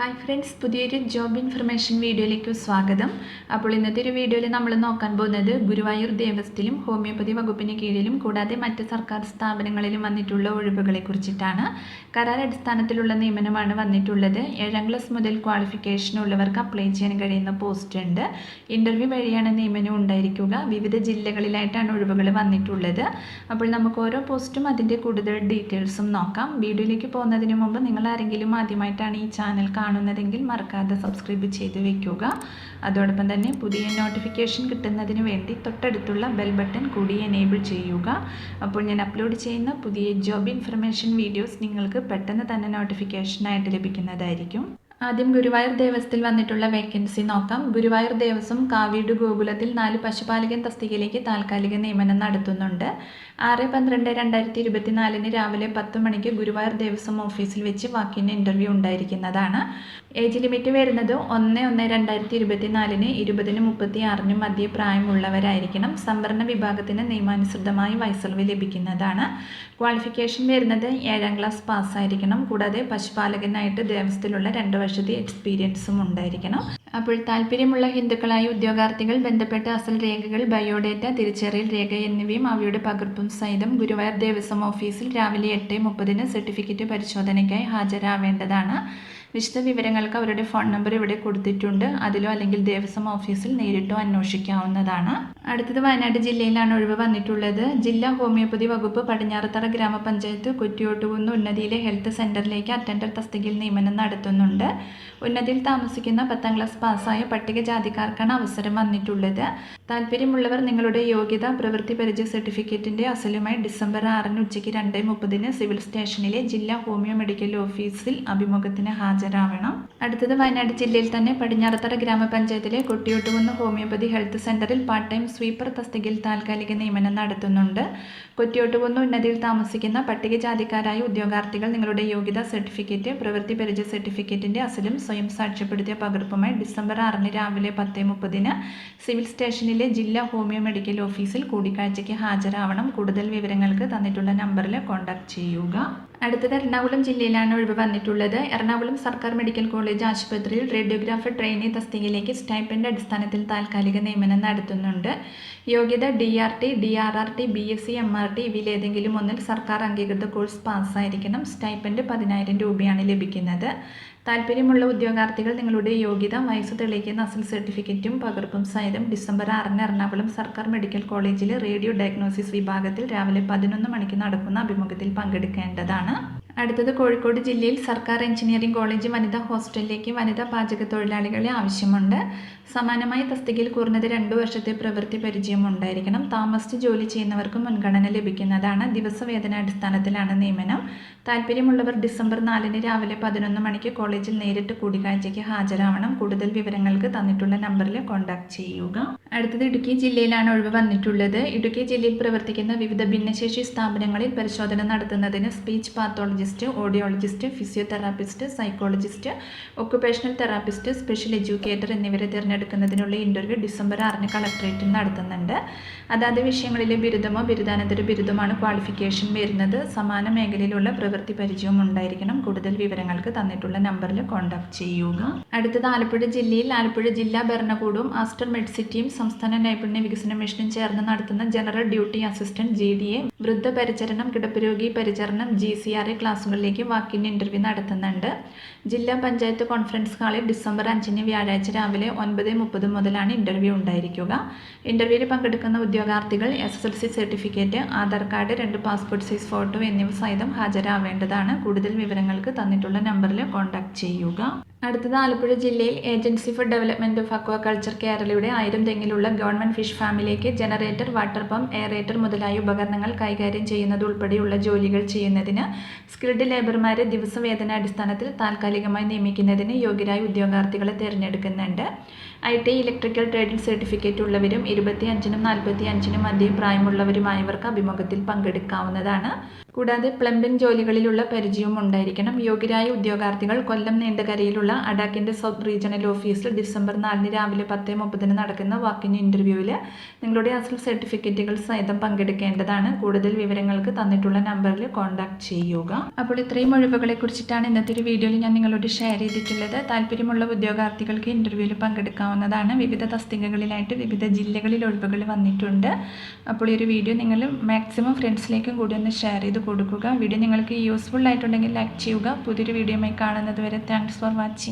Hi friends പുതിയൊരു job information വീഡിയോയിലേക്ക് സ്വാഗതം. അപ്പോൾ ഇന്നത്തെ ഒരു വീഡിയോയിൽ നമ്മൾ നോക്കാൻ പോകുന്നത് ഗുരുവായൂർ ദേവസ്ഥയിലും ഹോമിയോപ്പതി വകുപ്പിന് കീഴിലും കൂടാതെ മറ്റ് സർക്കാർ സ്ഥാപനങ്ങളിലും വന്നിട്ടുള്ള ഒഴിവുകളെ കുറിച്ചിട്ടാണ് കരാർ അടിസ്ഥാനത്തിലുള്ള നിയമനമാണ് വന്നിട്ടുള്ളത്. ഏഴാം ക്ലാസ് മുതൽ ക്വാളിഫിക്കേഷൻ ഉള്ളവർക്ക് അപ്ലൈ ചെയ്യാൻ കഴിയുന്ന പോസ്റ്റ് ഉണ്ട്. ഇന്റർവ്യൂ വഴിയാണ് നിയമനം ഉണ്ടായിരിക്കുക. വിവിധ ജില്ലകളിലായിട്ടാണ് ഒഴിവുകൾ വന്നിട്ടുള്ളത്. അപ്പോൾ നമുക്ക് ഓരോ പോസ്റ്റും അതിന്റെ കൂടുതൽ ഡീറ്റെയിൽസും നോക്കാം. വീഡിയോയിലേക്ക് പോകുന്നതിന് മുമ്പ് നിങ്ങൾ ആരെങ്കിലും ആദ്യമായിട്ടാണ് ഈ ചാനൽ കാണുന്നതെങ്കിൽ മറക്കാതെ സബ്സ്ക്രൈബ് ചെയ്ത് വെക്കുക. അതോടൊപ്പം തന്നെ പുതിയ നോട്ടിഫിക്കേഷൻ കിട്ടുന്നതിന് വേണ്ടി തൊട്ടടുത്തുള്ള ബെൽ ബട്ടൺ കൂടി എനേബിൾ ചെയ്യുക. അപ്പോൾ ഞാൻ അപ്ലോഡ് ചെയ്യുന്ന പുതിയ ജോബ് ഇൻഫർമേഷൻ വീഡിയോസ് നിങ്ങൾക്ക് പെട്ടെന്ന് തന്നെ നോട്ടിഫിക്കേഷനായിട്ട് ലഭിക്കുന്നതായിരിക്കും. ആദ്യം ഗുരുവായൂർ ദേവസ്ഥയിൽ വന്നിട്ടുള്ള വേക്കൻസി നോക്കാം. ഗുരുവായൂർ ദേവസ്വം കാവീട് ഗോകുലത്തിൽ നാല് പശുപാലകൻ തസ്തികയിലേക്ക് താൽക്കാലിക നിയമനം നടത്തുന്നുണ്ട്. ആറ് പന്ത്രണ്ട് രണ്ടായിരത്തി ഇരുപത്തിനാലിന് രാവിലെ പത്ത് മണിക്ക് ഗുരുവായൂർ ദേവസ്വം ഓഫീസിൽ വെച്ച് വാക്കിന് ഇന്റർവ്യൂ ഉണ്ടായിരിക്കുന്നതാണ്. ഏജ് ലിമിറ്റ് വരുന്നത് ഒന്ന് ഒന്ന് രണ്ടായിരത്തി ഇരുപത്തിനാലിന് ഇരുപതിന് മുപ്പത്തി ആറിനും മധ്യ പ്രായമുള്ളവരായിരിക്കണം സംവരണ വിഭാഗത്തിന് നിയമാനുസൃതമായി വയസ്സളവ് ലഭിക്കുന്നതാണ്. ക്വാളിഫിക്കേഷൻ വരുന്നത് ഏഴാം ക്ലാസ് പാസ്സായിരിക്കണം കൂടാതെ പശുപാലകനായിട്ട് ദേവസ്ഥയിലുള്ള രണ്ട് വർഷത്തെ എക്സ്പീരിയൻസും ഉണ്ടായിരിക്കണം. അപ്പോൾ താല്പര്യമുള്ള ഹിന്ദുക്കളായ ഉദ്യോഗാർത്ഥികൾ ബന്ധപ്പെട്ട അസൽ രേഖകൾ ബയോഡേറ്റ തിരിച്ചറിയൽ രേഖ എന്നിവയും അവയുടെ പകർപ്പും സഹിതം ഗുരുവായൂർ ദേവസ്വം ഓഫീസിൽ രാവിലെ എട്ട് മുപ്പതിന് സർട്ടിഫിക്കറ്റ് പരിശോധനയ്ക്കായി ഹാജരാവേണ്ടതാണ്. വിശദ വിവരങ്ങൾക്ക് അവരുടെ ഫോൺ നമ്പർ ഇവിടെ കൊടുത്തിട്ടുണ്ട്. അതിലോ അല്ലെങ്കിൽ ദേവസ്വം ഓഫീസിൽ നേരിട്ടോ അന്വേഷിക്കാവുന്നതാണ്. അടുത്തത് വയനാട് ജില്ലയിലാണ് ഒഴിവ് വന്നിട്ടുള്ളത്. ജില്ലാ ഹോമിയോപ്പതി വകുപ്പ് പടിഞ്ഞാറത്തറ ഗ്രാമപഞ്ചായത്ത് കുറ്റിയോട്ടുകുന്ന് ഉന്നതിയിലെ ഹെൽത്ത് സെന്ററിലേക്ക് അറ്റൻഡർ തസ്തികയിൽ നിയമനം നടത്തുന്നുണ്ട്. ഉന്നതിയിൽ താമസിക്കുന്ന പത്താം ക്ലാസ് പാസ്സായ പട്ടികജാതിക്കാർക്കാണ് അവസരം വന്നിട്ടുള്ളത്. താല്പര്യമുള്ളവർ നിങ്ങളുടെ യോഗ്യത പ്രവൃത്തി പരിചയ സർട്ടിഫിക്കറ്റിന്റെ അസലുമായി ഡിസംബർ ആറിന് ഉച്ചയ്ക്ക് രണ്ട് മുപ്പതിന് സിവിൽ സ്റ്റേഷനിലെ ജില്ലാ ഹോമിയോ മെഡിക്കൽ ഓഫീസിൽ അഭിമുഖത്തിന് ഹാജരാവണം. അടുത്തത് വയനാട് ജില്ലയിൽ തന്നെ പടിഞ്ഞാറത്തറ ഗ്രാമപഞ്ചായത്തിലെ കൊട്ടിയോട്ടുകുന്ന് ഹോമിയോപ്പതി ഹെൽത്ത് സെന്ററിൽ പാർട്ട് ടൈം സ്വീപ്പർ തസ്തികയിൽ താൽക്കാലിക നിയമനം നടത്തുന്നുണ്ട്. കൊട്ടിയോട്ടുകുന്ന് ഉന്നതിയിൽ താമസിക്കുന്ന പട്ടികജാതിക്കാരായ ഉദ്യോഗാർത്ഥികൾ നിങ്ങളുടെ യോഗ്യതാ സർട്ടിഫിക്കറ്റ് പ്രവൃത്തി പരിചയ സർട്ടിഫിക്കറ്റിന്റെ അസലും സ്വയം സാക്ഷ്യപ്പെടുത്തിയ പകർപ്പുമായി ഡിസംബർ ആറിന് രാവിലെ പത്ത് മുപ്പതിന് സിവിൽ സ്റ്റേഷനിലെ ജില്ലാ ഹോമിയോ മെഡിക്കൽ ഓഫീസിൽ കൂടിക്കാഴ്ചയ്ക്ക് ഹാജരാവണം. കൂടുതൽ വിവരങ്ങൾക്ക് തന്നിട്ടുള്ള നമ്പറിൽ കോൺടാക്ട് ചെയ്യുക. അടുത്തത് എറണാകുളം ജില്ലയിലാണ് ഒഴിവ് വന്നിട്ടുള്ളത്. എറണാകുളം സർക്കാർ മെഡിക്കൽ കോളേജ് ആശുപത്രിയിൽ റേഡിയോഗ്രാഫർ ട്രെയിനി തസ്തികയിലേക്ക് സ്റ്റൈപ്പന്റെ അടിസ്ഥാനത്തിൽ താൽക്കാലിക നിയമനം നടത്തുന്നുണ്ട്. യോഗ്യത D R T D R R T B S C M R T ഇവയിലേതെങ്കിലും ഒന്നിൽ സർക്കാർ അംഗീകൃത കോഴ്സ് പാസ്സായിരിക്കണം. സ്റ്റൈപ്പൻഡ് പതിനായിരം രൂപയാണ് ലഭിക്കുന്നത്. താല്പര്യമുള്ള ഉദ്യോഗാർത്ഥികൾ നിങ്ങളുടെ യോഗ്യത വയസ്സ് തെളിയിക്കുന്ന അസൽ സർട്ടിഫിക്കറ്റും പകർപ്പും സഹിതം ഡിസംബർ ആറിന് എറണാകുളം സർക്കാർ മെഡിക്കൽ കോളേജിലെ റേഡിയോ ഡയഗ്നോസിസ് വിഭാഗത്തിൽ രാവിലെ പതിനൊന്ന് മണിക്ക് നടക്കുന്ന അഭിമുഖത്തിൽ പങ്കെടുക്കേണ്ടതാണ്. അടുത്തത് കോഴിക്കോട് ജില്ലയിൽ സർക്കാർ എഞ്ചിനീയറിംഗ് കോളേജ് വനിതാ ഹോസ്റ്റലിലേക്ക് വനിതാ പാചക തൊഴിലാളികളെ ആവശ്യമുണ്ട്. സമാനമായ തസ്തികയിൽ കുറഞ്ഞത് രണ്ടു വർഷത്തെ പ്രവൃത്തി പരിചയം ഉണ്ടായിരിക്കണം താമസിച്ച് ജോലി ചെയ്യുന്നവർക്ക് മുൻഗണന ലഭിക്കുന്നതാണ് ദിവസവേതനാടിസ്ഥാനത്തിലാണ് നിയമനം. താല്പര്യമുള്ളവർ ഡിസംബർ നാലിന് രാവിലെ പതിനൊന്ന് മണിക്ക് കോളേജിൽ നേരിട്ട് കൂടിക്കാഴ്ചയ്ക്ക് ഹാജരാവണം. കൂടുതൽ വിവരങ്ങൾക്ക് തന്നിട്ടുള്ള നമ്പറിൽ കോൺടാക്ട് ചെയ്യുക. അടുത്തത് ഇടുക്കി ജില്ലയിലാണ് ഒഴിവ് വന്നിട്ടുള്ളത്. ഇടുക്കി ജില്ലയിൽ പ്രവർത്തിക്കുന്ന വിവിധ ഭിന്നശേഷി സ്ഥാപനങ്ങളിൽ പരിശോധന നടത്തുന്നതിന് speech pathologist audiologist physiotherapist psychologist occupational therapist special educator എന്നിവരെ തിരഞ്ഞെടുക്കുന്നതിനുള്ള ഇന്റർവ്യൂ ഡിസംബർ ആറിന് കളക്ടറേറ്റിൽ നടത്തുന്നുണ്ട്. അതാത് വിഷയങ്ങളിലെ ബിരുദമോ ബിരുദാനന്തര ബിരുദമാണ് ക്വാളിഫിക്കേഷൻ വരുന്നത്. സമാന മേഖലയിലുള്ള പ്രവൃത്തി പരിചയവും ഉണ്ടായിരിക്കണം. കൂടുതൽ വിവരങ്ങൾക്ക് തന്നിട്ടുള്ള നമ്പറിൽ കോൺടാക്ട് ചെയ്യുക. അടുത്തത് ആലപ്പുഴ ജില്ലയിൽ ആലപ്പുഴ ജില്ലാ ഭരണകൂടവും ആസ്റ്റർ മെഡ്സിറ്റിയും സംസ്ഥാന നൈപുണ്യ വികസന മിഷനും ചേർന്ന് നടത്തുന്ന general duty assistant G D A വൃദ്ധ പരിചരണം കിടപ്പുരോഗി പരിചരണം ജി സി ആർ എ ക്ലാസ്സുകളിലേക്ക് വാക്കിൻ ഇന്റർവ്യൂ നടത്തുന്നുണ്ട്. ജില്ലാ പഞ്ചായത്ത് കോൺഫറൻസ് ഹാളിൽ ഡിസംബർ അഞ്ചിന് വ്യാഴാഴ്ച രാവിലെ ഒൻപത് മുപ്പത് മുതലാണ് ഇന്റർവ്യൂ ഉണ്ടായിരിക്കുക. ഇന്റർവ്യൂവിൽ പങ്കെടുക്കുന്ന ഉദ്യോഗാർത്ഥികൾ S S L C certificate Aadhaar card രണ്ട് പാസ്പോർട്ട് സൈസ് ഫോട്ടോ എന്നിവ സഹിതം ഹാജരാവേണ്ടതാണ്. കൂടുതൽ വിവരങ്ങൾക്ക് തന്നിട്ടുള്ള നമ്പറിൽ കോൺടാക്ട് ചെയ്യുക. അടുത്തത് ആലപ്പുഴ ജില്ലയിൽ agency for development of aquaculture കേരളയുടെ ആയിരം തെങ്ങിലുള്ള ഗവൺമെന്റ് ഫിഷ് ഫാമിലേക്ക് ജനറേറ്റർ വാട്ടർ പമ്പ് എയറേറ്റർ മുതലായ ഉപകരണങ്ങൾ കൈകാര്യം ചെയ്യുന്നത് ഉൾപ്പെടെയുള്ള ജോലികൾ ചെയ്യുന്നതിന് സ്കിൽഡ് ലേബർമാരെ ദിവസവേതന അടിസ്ഥാനത്തിൽ താൽക്കാലികമായി നിയമിക്കുന്നതിന് യോഗ്യരായ ഉദ്യോഗാർത്ഥികളെ തിരഞ്ഞെടുക്കുന്നുണ്ട്. ഐ ടി ഇലക്ട്രിക്കൽ ട്രേഡിൽ സർട്ടിഫിക്കറ്റ് ഉള്ളവരും ഇരുപത്തി അഞ്ചിനും നാൽപ്പത്തി അഞ്ചിനും മധ്യം പ്രായമുള്ളവരുമായവർക്ക് അഭിമുഖത്തിൽ പങ്കെടുക്കാവുന്നതാണ്. കൂടാതെ പ്ലംബിംഗ് ജോലികളിലുള്ള പരിചയവും ഉണ്ടായിരിക്കണം. യോഗ്യരായ ഉദ്യോഗാർത്ഥികൾ കൊല്ലം നീണ്ടകരയിലുള്ള അഡാക്കിന്റെ സൗത്ത് റീജിയണൽ ഓഫീസിൽ ഡിസംബർ നാലിന് രാവിലെ പത്ത് മുപ്പതിന് നടക്കുന്ന വാക്കിൻ ഇന്റർവ്യൂവിൽ നിങ്ങളുടെ അസൽ സർട്ടിഫിക്കറ്റുകൾ സഹിതം പങ്കെടുക്കേണ്ടതാണ്. കൂടുതൽ വിവരങ്ങൾക്ക് തന്നിട്ടുള്ള നമ്പറിൽ കോൺടാക്ട് ചെയ്യുക. അപ്പോൾ ഇത്രയും ഒഴിവുകളെ കുറിച്ചിട്ടാണ് ഇന്നത്തെ ഒരു വീഡിയോയിൽ ഞാൻ നിങ്ങളോട് ഷെയർ ചെയ്തിട്ടുള്ളത്. താല്പര്യമുള്ള ഉദ്യോഗാർത്ഥികൾക്ക് ഇന്റർവ്യൂവിൽ പങ്കെടുക്കാവുന്നതാണ്. വിവിധ തസ്തികകളിലായിട്ട് വിവിധ ജില്ലകളിൽ ഒഴിവുകൾ വന്നിട്ടുണ്ട്. അപ്പോൾ ഈ ഒരു വീഡിയോ നിങ്ങൾ മാക്സിമം ഫ്രണ്ട്സിലേക്കും കൂടി ഒന്ന് ഷെയർ ചെയ്ത് കൊടുക്കുക. വീഡിയോ നിങ്ങൾക്ക് യൂസ്ഫുൾ ആയിട്ടുണ്ടെങ്കിൽ ലൈക്ക് ചെയ്യുക. പുതിയൊരു വീഡിയോയുമായി കാണുന്നത് വരെ. Thanks for watching. จ